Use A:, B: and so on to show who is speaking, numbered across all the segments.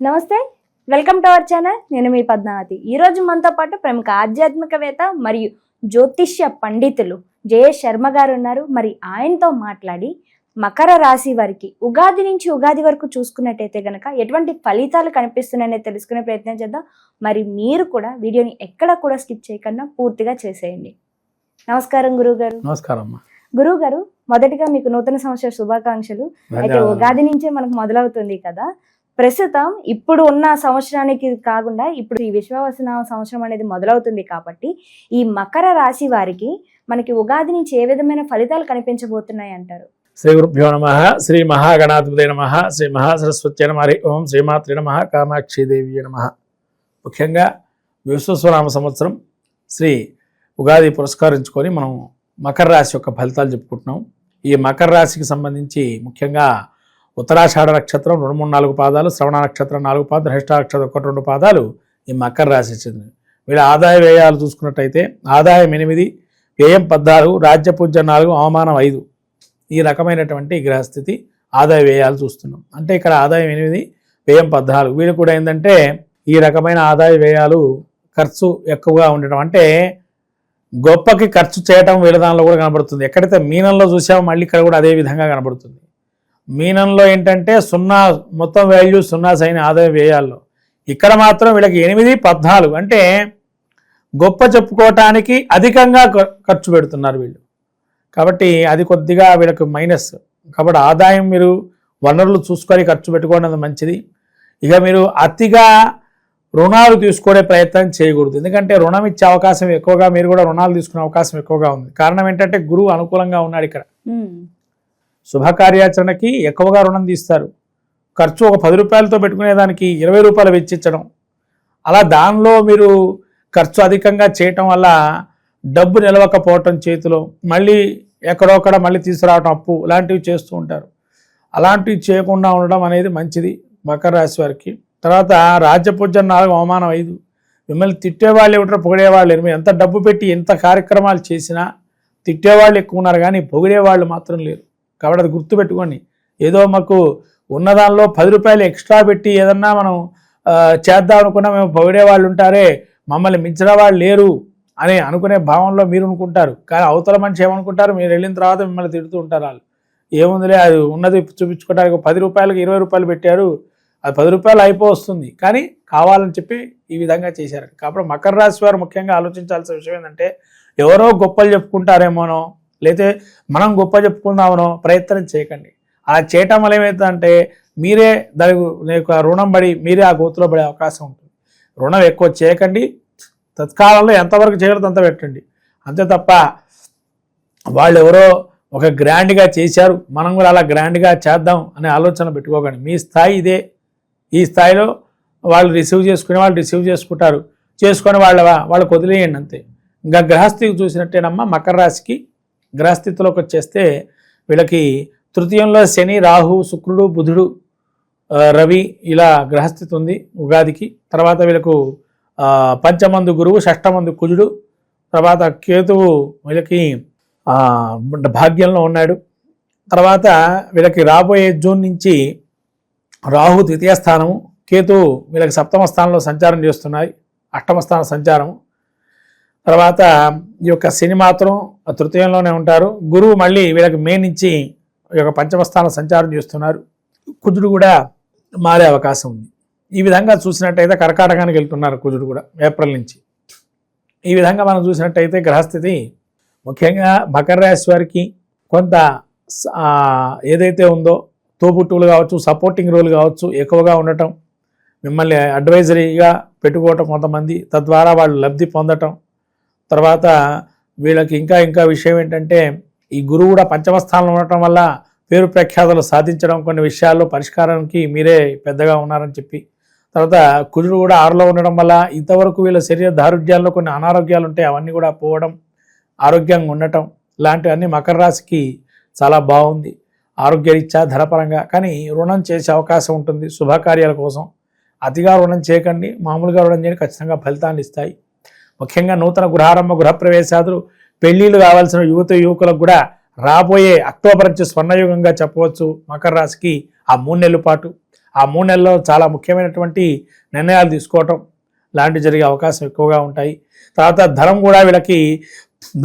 A: నమస్తే welcome to our channel. నేను మీ పద్మావతి. ఈ రోజు మనతో పాటు ప్రముఖ ఆధ్యాత్మికవేత్త మరియు జ్యోతిష్య పండితులు జయేష్ శర్మ గారు ఉన్నారు. మరి ఆయనతో మాట్లాడి మకర రాశి వారికి ఉగాది నుంచి ఉగాది వరకు చూసుకున్నట్టయితే గనక ఎటువంటి ఫలితాలు కనిపిస్తున్నాయని తెలుసుకునే ప్రయత్నం చేద్దాం. మరి మీరు కూడా వీడియోని ఎక్కడ కూడా స్కిప్ చేయకుండా పూర్తిగా చేసేయండి. నమస్కారం గురువు గారు
B: నమస్కారం
A: గురువు గారు మొదటిగా మీకు నూతన సంవత్సర శుభాకాంక్షలు. అయితే. ఉగాది నుంచే మనకు మొదలవుతుంది కదా. ప్రస్తుతం ఇప్పుడు ఉన్న సంవత్సరానికి కాకుండా ఇప్పుడు ఈ విశ్వవసన సంవత్సరం అనేది మొదలవుతుంది కాబట్టి ఈ మకర రాశి వారికి మనకి ఉగాది నుంచి ఏ విధమైన ఫలితాలు కనిపించబోతున్నాయి అంటారు?
B: శ్రీ గురుభ్యో నమ శ్రీ మహాగణాధిపతి నమ శ్రీ మహాసరస్వతి నమ హరి ఓం శ్రీమాత్రి నమ కామాక్షిదేవి నమ. ముఖ్యంగా విశ్వస్వనామ సంవత్సరం శ్రీ ఉగాది పురస్కరించుకొని మనం మకర రాశి యొక్క ఫలితాలు చెప్పుకుంటున్నాం. ఈ మకర రాశికి సంబంధించి ముఖ్యంగా ఉత్తరాషాఢ నక్షత్రం రెండు మూడు నాలుగు పాదాలు శ్రవణ నక్షత్రం నాలుగు పాదాలు హృష్ట నక్షత్రం ఒకటి రెండు పాదాలు ఈ మకర రాశి చెందినవి. వీళ్ళ ఆదాయ వ్యయాలు చూసుకున్నట్టయితే ఆదాయం ఎనిమిది వ్యయం పద్నాలుగు రాజ్యపూజ్యం నాలుగు అవమానం ఐదు. ఈ రకమైనటువంటి గ్రహస్థితి ఆదాయ వ్యయాలు చూస్తున్నాం. అంటే ఇక్కడ ఆదాయం ఎనిమిది వ్యయం పద్నాలుగు. వీళ్ళు కూడా ఏంటంటే ఈ రకమైన ఆదాయ వ్యయాలు ఖర్చు ఎక్కువగా ఉండటం అంటే గొప్పకి ఖర్చు చేయటం వీళ్ళ దానిలో కూడా కనబడుతుంది. ఎక్కడైతే మీనంలో చూసామో మళ్ళీ ఇక్కడ కూడా అదే విధంగా కనబడుతుంది. మీనంలో ఏంటంటే సున్నా మొత్తం వాల్యూ సున్నా సైన ఆదాయ వ్యయాల్లో ఇక్కడ మాత్రం వీళ్ళకి ఎనిమిది పద్నాలుగు అంటే గొప్ప చెప్పుకోవటానికి అధికంగా ఖర్చు పెడుతున్నారు వీళ్ళు. కాబట్టి అది కొద్దిగా వీళ్ళకి మైనస్ కాబట్టి ఆదాయం మీరు వనరులు చూసుకొని ఖర్చు పెట్టుకోవడం మంచిది. ఇక మీరు అతిగా రుణాలు తీసుకునే ప్రయత్నం చేయకూడదు. ఎందుకంటే రుణం ఇచ్చే అవకాశం ఎక్కువగా మీరు కూడా రుణాలు తీసుకునే అవకాశం ఎక్కువగా ఉంది. కారణం ఏంటంటే గురువు అనుకూలంగా ఉన్నాడు ఇక్కడ. శుభకార్యాచరణకి ఎక్కువగా రుణం తీస్తారు. ఖర్చు ఒక పది రూపాయలతో పెట్టుకునేదానికి ఇరవై రూపాయలు వెచ్చించడం అలా దానిలో మీరు ఖర్చు అధికంగా చేయటం వల్ల డబ్బు నిలవకపోవటం చేతిలో మళ్ళీ ఎక్కడోక్కడ మళ్ళీ తీసుకురావటం అప్పు ఇలాంటివి చేస్తూ ఉంటారు. అలాంటివి చేయకుండా ఉండడం అనేది మంచిది మకర రాశి వారికి. తర్వాత రాజ్యపూజ్యం నాలుగు అవమానం ఐదు. మిమ్మల్ని తిట్టేవాళ్ళు ఏమిటారు పొగిడేవాళ్ళు? లేరు. మీరు ఎంత డబ్బు పెట్టి ఎంత కార్యక్రమాలు చేసినా తిట్టేవాళ్ళు ఎక్కువ ఉన్నారు కానీ పొగిడేవాళ్ళు మాత్రం లేరు. కాబట్టి అది గుర్తుపెట్టుకోండి. ఏదో మాకు ఉన్నదానిలో పది రూపాయలు ఎక్స్ట్రా పెట్టి ఏదన్నా మనం చేద్దాం అనుకున్నా మేము పొగిడే వాళ్ళు ఉంటారే మమ్మల్ని మించిన వాళ్ళు లేరు అని అనుకునే భావంలో మీరు అనుకుంటారు. కానీ అవతల మనిషి ఏమనుకుంటారు? మీరు వెళ్ళిన తర్వాత మిమ్మల్ని తిడుతూ ఉంటారు వాళ్ళు. ఏముందిలే అది ఉన్నది చూపించుకోవడానికి పది రూపాయలకు ఇరవై రూపాయలు పెట్టారు అది పది రూపాయలు అయిపోతుంది కానీ కావాలని చెప్పి ఈ విధంగా చేశారు. కాబట్టి మకర రాశి వారు ముఖ్యంగా ఆలోచించాల్సిన విషయం ఏంటంటే ఎవరో గొప్పలు చెప్పుకుంటారేమోనో లేతే మనం గొప్ప చెప్పుకుందామనో ప్రయత్నం చేయకండి. అలా చేయటం వల్ల ఏమవుతుందంటే మీరే దాని యొక్క రుణం పడి మీరే ఆ గోతులో పడే అవకాశం ఉంటుంది. రుణం ఎక్కువ చేయకండి. తత్కాలంలో ఎంతవరకు చేయగలదు అంత పెట్టండి. అంతే తప్ప వాళ్ళు ఎవరో ఒక గ్రాండ్గా చేశారు మనం కూడా అలా గ్రాండ్గా చేద్దాం అనే ఆలోచన పెట్టుకోకండి. మీ స్థాయి ఇదే. ఈ స్థాయిలో వాళ్ళు రిసీవ్ చేసుకునే వాళ్ళు రిసీవ్ చేసుకుంటారు. చేసుకొని వాళ్ళ వాళ్ళకు వదిలేయండి అంతే. ఇంకా గ్రహస్థితికి చూసినట్టేనమ్మా మకర రాశికి గ్రహస్థితిలోకి వచ్చేస్తే వీళ్ళకి తృతీయంలో శని రాహు శుక్రుడు బుధుడు రవి ఇలా గ్రహస్థితి ఉంది ఉగాదికి. తర్వాత వీళ్ళకు పంచమందు గురువు షష్టమందు కుజుడు తర్వాత కేతువు వీళ్ళకి భాగ్యంలో ఉన్నాడు. తర్వాత వీళ్ళకి రాబోయే జూన్ నుంచి రాహు ద్వితీయ స్థానము కేతు వీళ్ళకి సప్తమ స్థానంలో సంచారం చేస్తున్నాయి అష్టమ స్థాన సంచారం తర్వాత ఈ యొక్క శని మాత్రం తృతీయంలోనే ఉంటారు. గురువు మళ్ళీ వీళ్ళకి మే నుంచి ఈ యొక్క పంచమస్థానం సంచారం చేస్తున్నారు. కుజుడు కూడా మారే అవకాశం ఉంది. ఈ విధంగా చూసినట్టయితే కర్కాటకానికి వెళ్తున్నారు కుజుడు కూడా ఏప్రిల్ నుంచి. ఈ విధంగా మనం చూసినట్టయితే గ్రహస్థితి ముఖ్యంగా మకర రాశి వారికి కొంత ఏదైతే ఉందో తోబుట్టువులు కావచ్చు సపోర్టింగ్ రోల్ కావచ్చు ఎక్కువగా ఉండటం మిమ్మల్ని అడ్వైజరీగా పెట్టుకోవటం కొంతమంది తద్వారా వాళ్ళు లబ్ధి పొందటం తర్వాత వీళ్ళకి ఇంకా ఇంకా విషయం ఏంటంటే ఈ గురువు కూడా పంచమస్థానంలో ఉండటం వల్ల పేరు ప్రఖ్యాతలు సాధించడం కొన్ని విషయాల్లో పరిష్కారానికి మీరే పెద్దగా ఉన్నారని చెప్పి. తర్వాత కుజుడు కూడా ఆరులో ఉండడం వల్ల ఇంతవరకు వీళ్ళ శరీర దారుఢ్యాల్లో కొన్ని అనారోగ్యాలు ఉంటాయి అవన్నీ కూడా పోవడం ఆరోగ్యంగా ఉండటం ఇలాంటివన్నీ మకర రాశికి చాలా బాగుంది. ఆరోగ్యరీత్యా ధనపరంగా కానీ రుణం చేసే అవకాశం ఉంటుంది శుభకార్యాల కోసం. అతిగా రుణం చేయకండి మామూలుగా రుణం చేయండి ఖచ్చితంగా ఫలితాన్ని ఇస్తాయి. ముఖ్యంగా నూతన గృహారంభ గృహప్రవేశాదులు పెళ్ళిళ్ళు కావాల్సిన యువత యువకులకు కూడా రాబోయే అక్టోబర్ నుంచి స్వర్ణయుగంగా చెప్పవచ్చు మకర రాశికి ఆ మూడు నెలల పాటు. ఆ మూడు నెలల్లో చాలా ముఖ్యమైనటువంటి నిర్ణయాలు తీసుకోవటం లాంటివి జరిగే అవకాశం ఎక్కువగా ఉంటాయి. తర్వాత ధనం కూడా వీళ్ళకి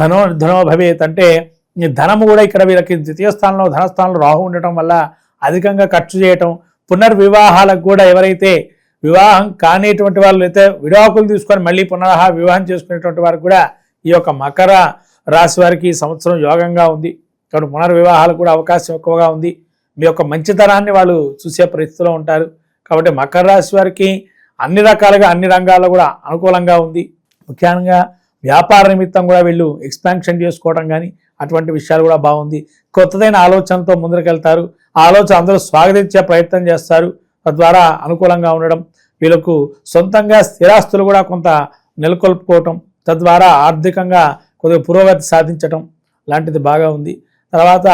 B: ధనో ధనో భవేత్ అంటే ఈ ధనము కూడా ఇక్కడ వీళ్ళకి ద్వితీయ స్థానంలో ధనస్థానంలో రాహు ఉండటం వల్ల అధికంగా ఖర్చు చేయటం పునర్వివాహాలకు కూడా ఎవరైతే వివాహం కానిటువంటి వాళ్ళు అయితే విడాకులు తీసుకొని మళ్ళీ పునః వివాహం చేసుకునేటువంటి వారు కూడా ఈ యొక్క మకర రాశి వారికి ఈ సంవత్సరం యోగంగా ఉంది. కాబట్టి పునర్వివాహాలకు కూడా అవకాశం ఎక్కువగా ఉంది. మీ యొక్క మంచితనాన్ని వాళ్ళు చూసే పరిస్థితిలో ఉంటారు. కాబట్టి మకర రాశి వారికి అన్ని రకాలుగా అన్ని రంగాల్లో కూడా అనుకూలంగా ఉంది. ముఖ్యంగా వ్యాపార నిమిత్తం కూడా వీళ్ళు ఎక్స్పాన్షన్ చేసుకోవడం కానీ అటువంటి విషయాలు కూడా బాగుంది. కొత్తదైన ఆలోచనతో ముందుకెళ్తారు ఆలోచన అందరూ స్వాగతించే ప్రయత్నం చేస్తారు. తద్వారా అనుకూలంగా ఉండడం వీళ్ళకు సొంతంగా స్థిరాస్తులు కూడా కొంత నెలకొల్పుకోవటం తద్వారా ఆర్థికంగా కొద్దిగా పురోగతి సాధించటం లాంటిది బాగా ఉంది. తర్వాత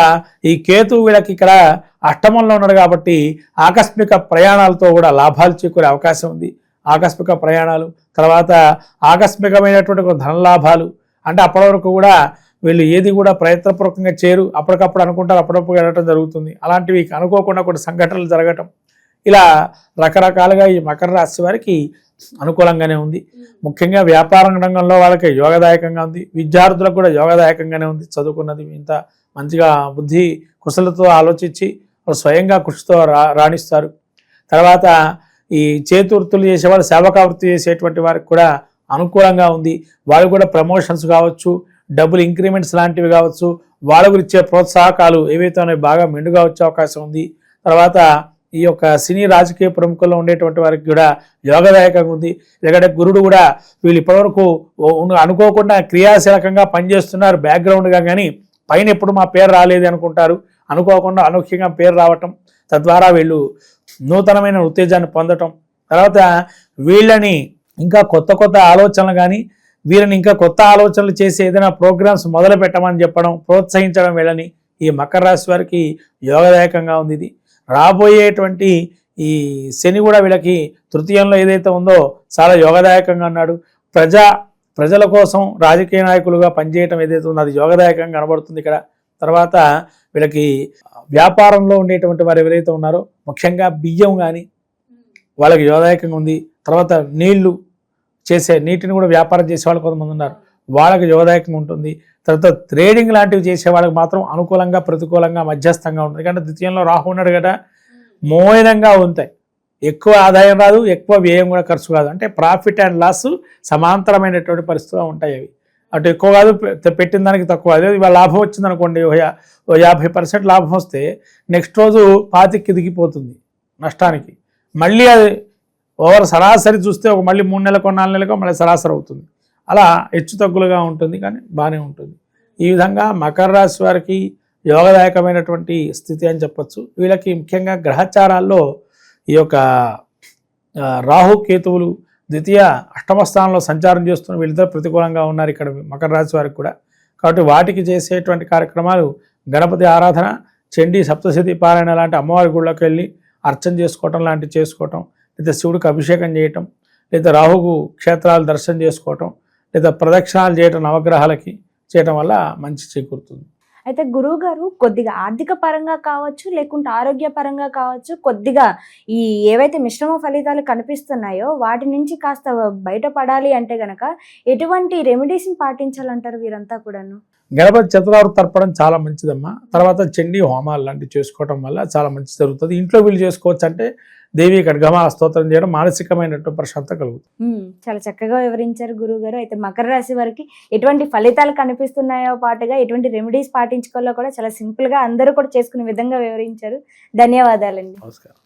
B: ఈ కేతు వీళ్ళకి ఇక్కడ అష్టమంలో ఉన్నాడు కాబట్టి ఆకస్మిక ప్రయాణాలతో కూడా లాభాలు చేకూరే అవకాశం ఉంది. ఆకస్మిక ప్రయాణాలు తర్వాత ఆకస్మికమైనటువంటి ధన లాభాలు అంటే అప్పటి వరకు కూడా వీళ్ళు ఏది కూడా ప్రయత్నపూర్వకంగా చేరు అప్పటికప్పుడు అనుకుంటారు అప్పుడప్పుడు వెళ్ళటం జరుగుతుంది. అలాంటివి అనుకోకుండా కొన్ని సంఘటనలు జరగటం ఇలా రకరకాలుగా ఈ మకర రాశి వారికి అనుకూలంగానే ఉంది. ముఖ్యంగా వ్యాపార రంగంలో వాళ్ళకి యోగదాయకంగా ఉంది. విద్యార్థులకు కూడా యోగదాయకంగానే ఉంది. చదువుకున్నది ఇంత మంచిగా బుద్ధి కుశలతో ఆలోచించి స్వయంగా కృషితో రా రాణిస్తారు. తర్వాత ఈ చేతివృత్తులు చేసేవాళ్ళు సేవకా వృత్తి చేసేటువంటి వారికి కూడా అనుకూలంగా ఉంది. వాళ్ళు కూడా ప్రమోషన్స్ కావచ్చు డబుల్ ఇంక్రిమెంట్స్ లాంటివి కావచ్చు వాళ్ళ గురించే ప్రోత్సాహకాలు ఏవైతే ఉన్నాయో బాగా మెండుగా వచ్చే అవకాశం ఉంది. తర్వాత ఈ యొక్క సినీ రాజకీయ ప్రముఖుల్లో ఉండేటువంటి వారికి కూడా యోగదాయకంగా ఉంది. ఎందుకంటే గురుడు కూడా వీళ్ళు ఇప్పటివరకు అనుకోకుండా క్రియాశీలకంగా పనిచేస్తున్నారు బ్యాక్గ్రౌండ్గా కానీ పైన ఎప్పుడు మా పేరు రాలేదు అనుకుంటారు. అనుకోకుండా అనూహ్యంగా పేరు రావటం తద్వారా వీళ్ళు నూతనమైన ఉత్తేజాన్ని పొందటం తర్వాత వీళ్ళని ఇంకా కొత్త కొత్త ఆలోచనలు కానీ వీళ్ళని ఇంకా కొత్త ఆలోచనలు చేసి ఏదైనా ప్రోగ్రామ్స్ మొదలు పెట్టమని చెప్పడం ప్రోత్సహించడం వీళ్ళని ఈ మకర రాశి వారికి యోగదాయకంగా ఉంది ఇది. రాబోయేటువంటి ఈ శని కూడా వీళ్ళకి తృతీయంలో ఏదైతే ఉందో చాలా యోగదాయకంగా అన్నాడు. ప్రజా ప్రజల కోసం రాజకీయ నాయకులుగా పనిచేయటం ఏదైతే ఉందో అది యోగదాయకంగా కనబడుతుంది ఇక్కడ. తర్వాత వీళ్ళకి వ్యాపారంలో ఉండేటువంటి వారు ఎవరైతే ఉన్నారో ముఖ్యంగా బియ్యం కానీ వాళ్ళకి యోగదాయకంగా ఉంది. తర్వాత నీళ్ళు చేసే నీటిని కూడా వ్యాపారం చేసే వాళ్ళు కొంతమంది ఉన్నారు. వాళ్ళకి యోగదాయకంగా ఉంటుంది. తర్వాత ట్రేడింగ్ లాంటివి చేసే వాళ్ళకి మాత్రం అనుకూలంగా ప్రతికూలంగా మధ్యస్థంగా ఉంటుంది. ఎందుకంటే ద్వితీయంలో రాహు ఉన్నాడు కదా మోయనంగా ఉంటాయి. ఎక్కువ ఆదాయం రాదు ఎక్కువ వ్యయం కూడా ఖర్చు కాదు. అంటే ప్రాఫిట్ అండ్ లాస్ సమాంతరమైనటువంటి పరిస్థితులు ఉంటాయి అవి. అటు ఎక్కువ కాదు పె- పెట్టిన దానికి తక్కువ అదే ఇవాళ లాభం వచ్చింది అనుకోండి ఓ యా- ఓ యాభై పర్సెంట్ లాభం వస్తే నెక్స్ట్ రోజు పాతికి దిగిపోతుంది నష్టానికి. మళ్ళీ అది ఓవర్ సరాసరి చూస్తే ఒక మళ్ళీ మూడు నెలలకు నాలుగు నెలలకు మళ్ళీ సరాసరి అవుతుంది. అలా హెచ్చు తగ్గులుగా ఉంటుంది కానీ బాగానే ఉంటుంది. ఈ విధంగా మకర రాశి వారికి యోగదాయకమైనటువంటి స్థితి అని చెప్పచ్చు. వీళ్ళకి ముఖ్యంగా గ్రహచారాల్లో ఈ యొక్క రాహు కేతువులు ద్వితీయ అష్టమ స్థానంలో సంచారం చేస్తున్న వీళ్ళిద్దరు ప్రతికూలంగా ఉన్నారు ఇక్కడ మకర రాశి వారికి కూడా. కాబట్టి వాటికి చేసేటువంటి కార్యక్రమాలు గణపతి ఆరాధన చండీ సప్తశతి పారాయణ లాంటి అమ్మవారి గుళ్ళకి వెళ్ళి అర్చన చేసుకోవటం లాంటివి చేసుకోవటం లేదా శివుడికి అభిషేకం చేయటం లేదా రాహుకు క్షేత్రాలు దర్శనం చేసుకోవటం లేదా ప్రదక్షిణాలు చేయటం నవగ్రహాలకి చేయటం వల్ల మంచి చేకూరుతుంది.
A: అయితే గురువు గారు కొద్దిగా ఆర్థిక పరంగా కావచ్చు లేకుంటే ఆరోగ్య పరంగా కావచ్చు కొద్దిగా ఈ ఏవైతే మిశ్రమ ఫలితాలు కనిపిస్తున్నాయో వాటి నుంచి కాస్త బయటపడాలి అంటే గనక ఎటువంటి రెమెడీస్ని పాటించాలంటారు వీరంతా కూడాను?
B: గణపతి చతురావృతి తర్పడం చాలా మంచిదమ్మా. తర్వాత చండీ హోమాలు లాంటివి చేసుకోవటం వల్ల చాలా మంచి జరుగుతుంది. ఇంట్లో వీళ్ళు చేసుకోవచ్చు అంటే దేవి ఖడ్గమ స్తోత్రం చేయడం మానసికమైనటువంటి ప్రశాంతత కలుగుతుంది.
A: చాలా చక్కగా వివరించారు గురువు గారు అయితే మకర రాశి వారికి ఎటువంటి ఫలితాలు కనిపిస్తున్నాయో పాటుగా ఎటువంటి రెమెడీస్ పాటించుకోవాలో కూడా చాలా సింపుల్గా అందరూ కూడా చేసుకునే విధంగా వివరించారు. ధన్యవాదాలండి.
B: నమస్కారం.